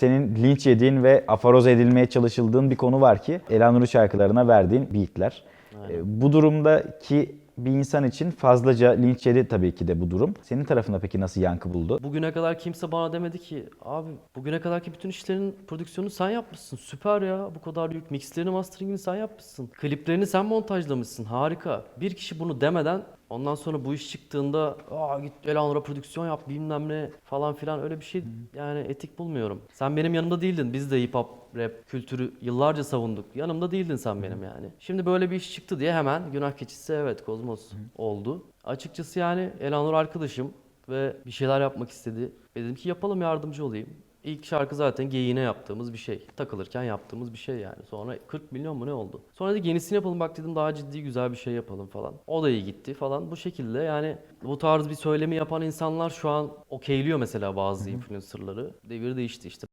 Senin linç yediğin ve aforoz edilmeye çalışıldığın bir konu var ki Elanur'u şarkılarına verdiğin beatler. E, Bu durumdaki bir insan için fazlaca linç yedi tabii ki de bu durum. Senin tarafında peki nasıl yankı buldu? Bugüne kadar kimse bana demedi ki abi bugüne kadarki bütün işlerin prodüksiyonunu sen yapmışsın. Süper ya bu kadar büyük mixlerini masteringini sen yapmışsın. Kliplerini sen montajlamışsın harika. Bir kişi bunu demeden ondan sonra bu iş çıktığında aa git Elanur'a prodüksiyon yap bilmem ne falan filan öyle bir şey yani etik bulmuyorum. Sen benim yanımda değildin. Biz de hip hop rap kültürü yıllarca savunduk. Yanımda değildin sen benim yani. Şimdi böyle bir iş çıktı diye hemen günah keçisi evet Kozmos oldu. Açıkçası yani Elanur arkadaşım ve bir şeyler yapmak istedi. Ve dedim ki yapalım yardımcı olayım. İlk şarkı zaten geyiğine yaptığımız bir şey. Takılırken yaptığımız bir şey yani. Sonra 40 milyon mu ne oldu? Sonra da yenisini yapalım bak dedim daha ciddi güzel bir şey yapalım falan. O da iyi gitti falan. Bu şekilde yani bu tarz bir söylemi yapan insanlar şu an okeyliyor mesela bazı influencerları. Devir değişti işte.